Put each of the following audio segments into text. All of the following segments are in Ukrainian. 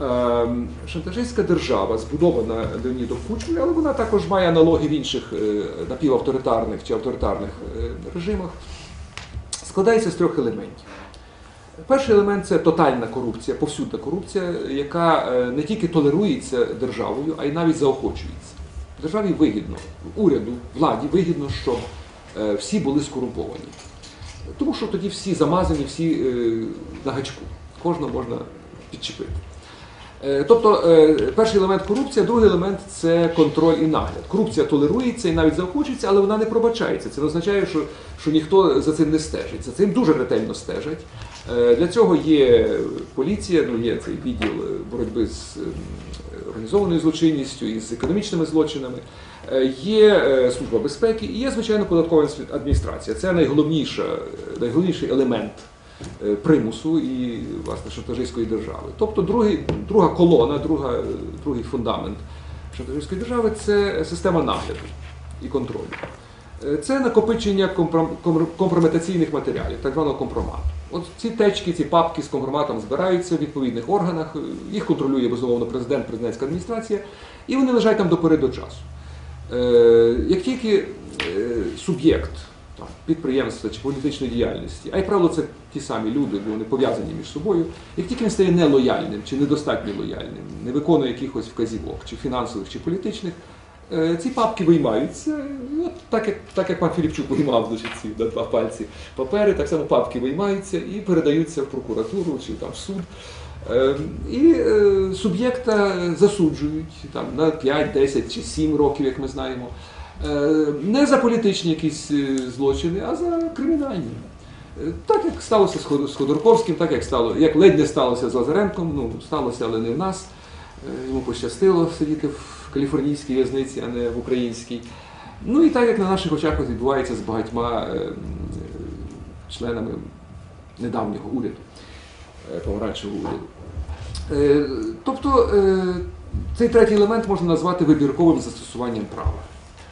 Ем, Шантажистська держава збудована Леонідом Кучмою, але вона також має аналоги в інших е, напівавторитарних чи авторитарних е, режимах. Складається з трьох елементів. Перший елемент це тотальна корупція, повсюдна корупція, яка е, не тільки толерується державою, а й навіть заохочується. Державі вигідно, уряду, владі вигідно, щоб всі були скорумповані. Тому що тоді всі замазані, всі на гачку. Кожного можна підчепити. Е, Тобто е, перший елемент корупція, другий елемент це контроль і нагляд. Корупція толерується і навіть заохочується, але вона не пробачається. Це не означає, що, що ніхто за цим не стежить. За цим дуже ретельно стежать. Е, Для цього є поліція, ну є цей відділ боротьби з ем, організованою злочинністю і з економічними злочинами. Є служба безпеки і є, звичайно, податкова адміністрація. Це найголовніша, найголовніший елемент примусу і власне шантажистської держави. Тобто другий, друга колона, друга, другий фундамент шантажистської держави це система нагляду і контролю. Е, Це накопичення компром- компрометаційних матеріалів, так званого компромату. От ці течки, ці папки з компроматом збираються в відповідних органах, е, їх контролює безумовно президент, президентська адміністрація, і вони лежать там до пори до часу. Е, Як тільки е, суб'єкт там, підприємства чи політичної діяльності, а як правило, це ті самі люди, бо вони пов'язані між собою, як тільки він стає нелояльним чи недостатньо лояльним, не виконує якихось вказівок, чи фінансових, чи політичних, е, ці папки виймаються. От так як, так як пан Філіпчук виймав значить, ці на два пальці папери, так само папки виймаються і передаються в прокуратуру чи там в суд. Е, І е, суб'єкта засуджують там, на 5, 10 чи 7 років, як ми знаємо. Е, Не за політичні якісь е, злочини, а за кримінальні. Е, Так як сталося з Ходорковським, так як стало, як ледь не сталося з Лазаренком, ну сталося, але не в нас. Йому пощастило сидіти в каліфорнійській в'язниці, а не в українській. Ну і так як на наших очах відбувається з багатьма членами недавнього уряду, помаранчевого уряду. Тобто цей третій елемент можна назвати вибірковим застосуванням права.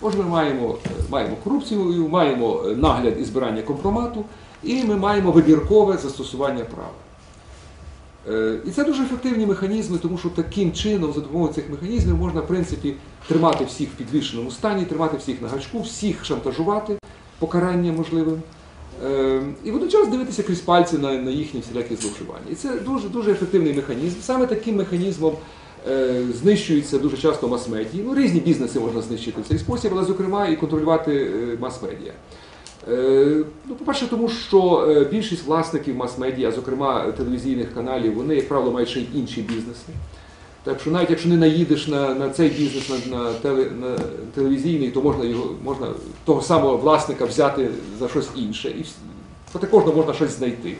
Отже, ми маємо, маємо корупцію, маємо нагляд і збирання компромату, і ми маємо вибіркове застосування права. Е, І це дуже ефективні механізми, тому що таким чином, за допомогою цих механізмів, можна, в принципі, тримати всіх в підвішеному стані, тримати всіх на гачку, всіх шантажувати покарання можливим. Е, І водночас дивитися крізь пальці на, на їхні всілякі зловживання. І це дуже, дуже ефективний механізм. Саме таким механізмом знищуються дуже часто мас-медії. Ну, різні бізнеси можна знищити в цей спосіб, але, зокрема, і контролювати е, мас-медіа. Е, Ну, по-перше, тому що е, більшість власників мас-медіа, зокрема телевізійних каналів, вони, як правило, мають ще й інші бізнеси. Так що навіть якщо не наїдеш на, на цей бізнес, на, на, теле, на телевізійний, то можна його можна того самого власника взяти за щось інше. І вс- проти кожного можна щось знайти.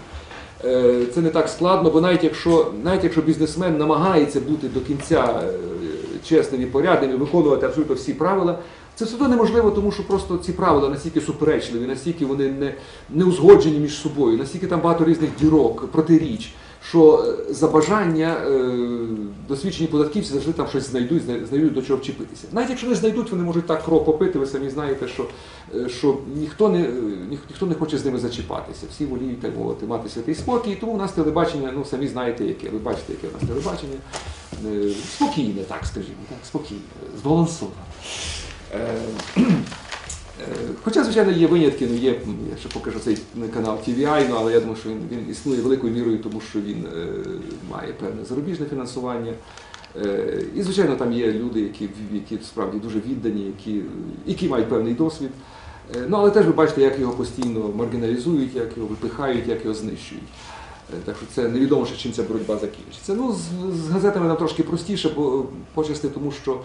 Е, Це не так складно, бо навіть якщо, навіть якщо бізнесмен намагається бути до кінця е, чесним і порядним і виконувати абсолютно всі правила, це все одно неможливо, тому що просто ці правила настільки суперечливі, настільки вони не, не узгоджені між собою, настільки там багато різних дірок, протиріч, що е, за бажання е, досвідчені податківці завжди там щось знайдуть, знайдуть до чого вчепитися. Навіть якщо не знайдуть, вони можуть так кров попити, ви самі знаєте, що, е, що ніхто, не, ніх- ніхто не хоче з ними зачіпатися. Всі воліють, так мовити, мати святий спокій, тому у нас телебачення, ну самі знаєте, яке. Ви бачите, яке у нас телебачення. Спокійне, так скажімо, так, спокійне, збалансоване. Е, Хоча, звичайно, є винятки, ну є, я ще покажу цей канал TVI, ну, але я думаю, що він, він існує великою мірою, тому що він е, має певне зарубіжне фінансування. Е, і, звичайно, там є люди, які, які справді дуже віддані, які, які мають певний досвід. Е, ну, але теж ви бачите, як його постійно маргіналізують, як його випихають, як його знищують. Е, Так що це невідомо, ще чим ця боротьба закінчиться. Ну, з, з газетами нам трошки простіше, бо почасти тому, що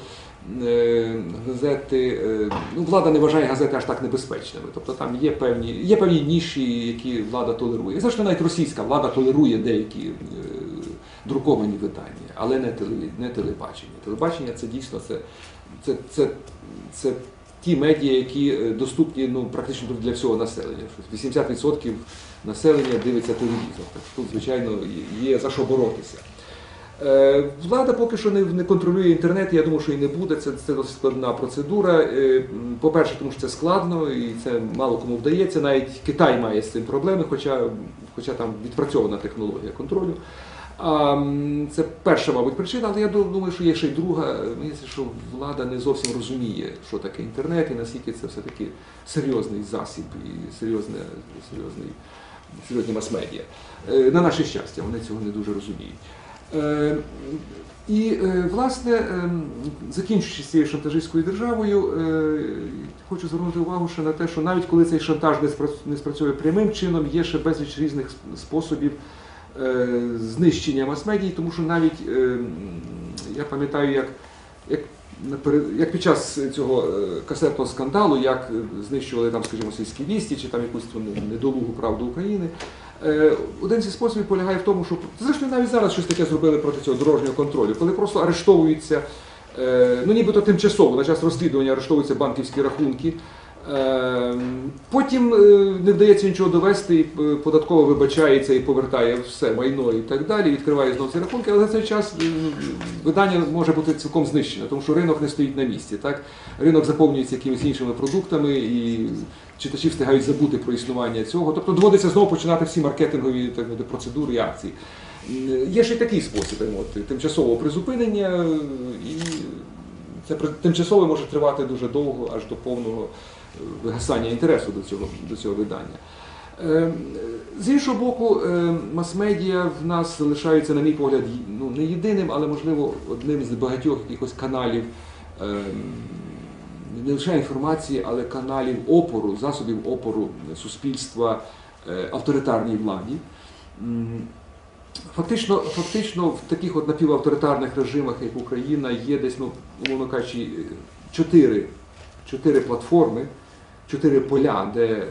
е, газети, е, ну, влада не вважає газети аж так небезпечними. Тобто там є певні, є певні ніші, які влада толерує. І навіть російська влада толерує деякі е, друковані видання, але не телебачення. Телебачення це дійсно це, це, це, це ті медіа, які е, доступні ну, практично для всього населення. Щось 80% населення дивиться телевізор. Так тут, звичайно, є за що боротися. Е, Влада поки що не, не контролює інтернет, я думаю, що і не буде. Це, це досить складна процедура. Е, По-перше, тому що це складно і це мало кому вдається. Навіть Китай має з цим проблеми, хоча, хоча там відпрацьована технологія контролю. Це перша, мабуть, причина, але я ду- думаю, що є ще й друга. Мені що влада не зовсім розуміє, що таке інтернет і наскільки це все-таки серйозний засіб і серйозне, серйозний, серйозні мас-медіа. Е, На наше щастя, вони цього не дуже розуміють. Е, І, е, власне, ем, закінчуючи з цією шантажистською державою, хочу звернути увагу ще на те, що навіть коли цей шантаж не спра- спрацює прямим чином, є ще безліч різних способів знищення мас-медій, тому що навіть е, я пам'ятаю, як, як, як під час цього е, касетного скандалу, як е, знищували там, скажімо, сільські вісті чи там якусь недолугу правду України. Е, Один зі способів полягає в тому, що зрештою навіть зараз щось таке зробили проти цього дорожнього контролю, коли просто арештовуються, е, ну нібито тимчасово на час розслідування арештовуються банківські рахунки. Е, Потім е, не вдається нічого довести, е, податково вибачається і повертає все майно і так далі, відкриває знову ці рахунки, але за цей час е, видання може бути цілком знищене, тому що ринок не стоїть на місці. Так? Ринок заповнюється якимись іншими продуктами, і читачі встигають забути про існування цього. Тобто доводиться знову починати всі маркетингові так, процедури і акції. Є ще й такий спосіб тимчасового призупинення, і це тимчасове може тривати дуже довго, аж до повного е, вигасання інтересу до цього, до цього видання. Е, З іншого боку, е, мас-медіа в нас залишаються, на мій погляд, ну, не єдиним, але можливо одним з багатьох якихось каналів е, не лише інформації, але каналів опору, засобів опору суспільства е, авторитарній владі. Фактично, фактично в таких от напівавторитарних режимах, як Україна, є десь, ну, умовно кажучи, чотири, чотири платформи, чотири поля, де е,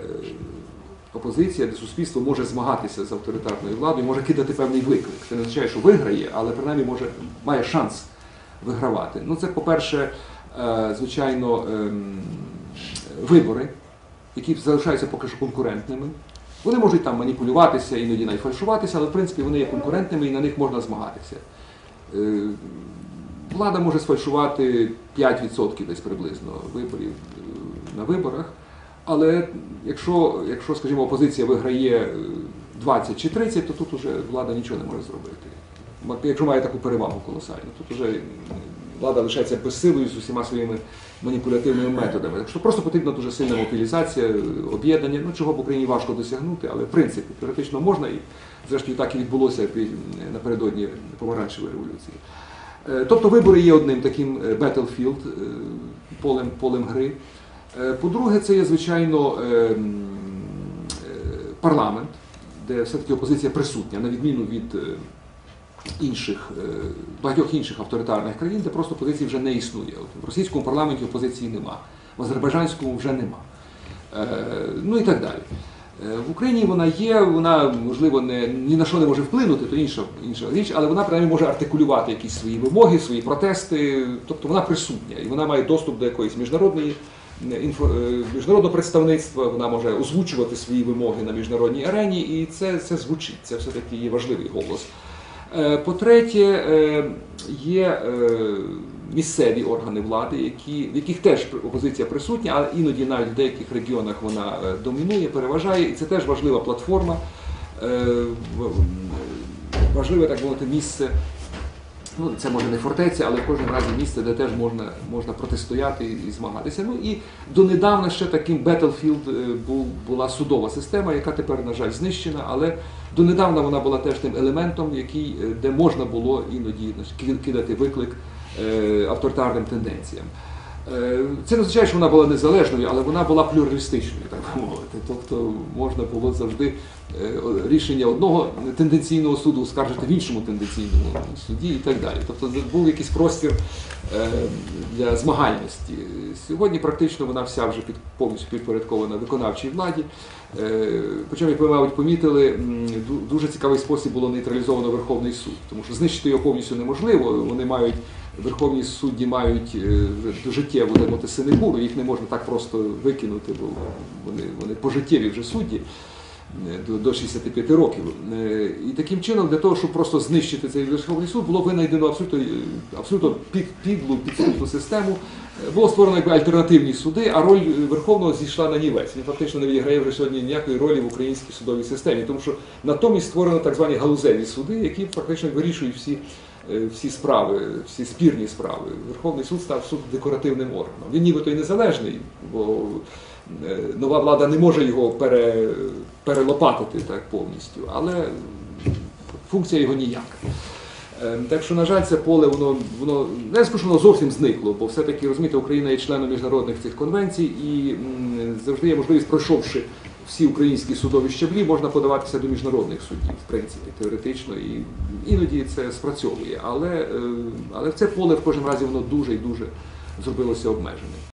опозиція, де суспільство може змагатися з авторитарною владою, може кидати певний виклик. Це не означає, що виграє, але принаймні може, має шанс вигравати. Ну, це, по-перше, е, звичайно, ем, вибори, які залишаються поки що конкурентними. Вони можуть там маніпулюватися, іноді навіть фальшуватися, але в принципі вони є конкурентними і на них можна змагатися. Е, Влада може сфальшувати 5% десь приблизно виборів е, на виборах. Але якщо, якщо, скажімо, опозиція виграє е, 20 чи 30, то тут уже влада нічого не може зробити. Якщо має таку перевагу колосальну, тут вже влада лишається безсилою з усіма своїми маніпулятивними методами. Так що просто потрібна дуже сильна мобілізація, об'єднання, ну чого в Україні важко досягнути, але в принципі теоретично можна і зрештою так і відбулося напередодні помаранчевої революції. Е, Тобто вибори є одним таким е, battlefield, е, полем, полем гри. По-друге, це є, звичайно, парламент, де все-таки опозиція присутня, на відміну від інших, е, багатьох інших авторитарних країн, де просто опозиції вже не існує. От В російському парламенті опозиції нема, в азербайджанському вже нема. Е, Ну і так далі. Е, В Україні вона є, вона можливо не ні на що не може вплинути, то інша, інша річ, але вона принаймні може артикулювати якісь свої вимоги, свої протести. Тобто вона присутня і вона має доступ до якоїсь міжнародної інфо, міжнародного представництва, вона може озвучувати свої вимоги на міжнародній арені, і це, це звучить. Це все-таки є важливий голос. Е, По-третє, е, є е, місцеві органи влади, які, в яких теж опозиція присутня, але іноді навіть в деяких регіонах вона домінує, переважає, і це теж важлива платформа, важливе так мовити місце. Ну, це може не фортеця, але в кожному разі місце, де теж можна, можна протистояти і, і змагатися. Ну і донедавна ще таким battlefield е, був, була судова система, яка тепер, на жаль, знищена, але донедавна вона була теж тим елементом, який, е, де можна було іноді кидати виклик е, авторитарним тенденціям. Е, Це не означає, що вона була незалежною, але вона була плюралістичною, так би мовити. Тобто можна було завжди е, рішення одного тенденційного суду скаржити в іншому тенденційному суді і так далі. Тобто був якийсь простір е, для змагальності. Сьогодні практично вона вся вже під, повністю підпорядкована виконавчій владі. Причому, як ви, мабуть, помітили, дуже цікавий спосіб було нейтралізовано Верховний суд, тому що знищити його повністю неможливо. Вони мають верховні судді мають е, життєву так мовити, синекуру, їх не можна так просто викинути, бо вони, вони пожиттєві вже судді е, до, до 65 років. Е, І таким чином, для того, щоб просто знищити цей Верховний суд, було винайдено абсолютно, абсолютно під, підлу, підступну систему, Було створено якби альтернативні суди, а роль Верховного зійшла на нівець. Він фактично не відіграє вже сьогодні ніякої ролі в українській судовій системі, тому що натомість створено так звані галузеві суди, які фактично вирішують всі, всі справи, всі спірні справи. Верховний суд став суд декоративним органом. Він нібито і незалежний, бо е, нова влада не може його пере, перелопатити так повністю, але функція його ніяка. Е, Так що, на жаль, це поле воно воно не скажу, зовсім зникло, бо все-таки розумієте, Україна є членом міжнародних цих конвенцій, і завжди є можливість, пройшовши всі українські судові щаблі, можна подаватися до міжнародних судів, в принципі, теоретично, і іноді це спрацьовує. Але, е, але в це поле в кожному разі воно дуже і дуже зробилося обмеженим.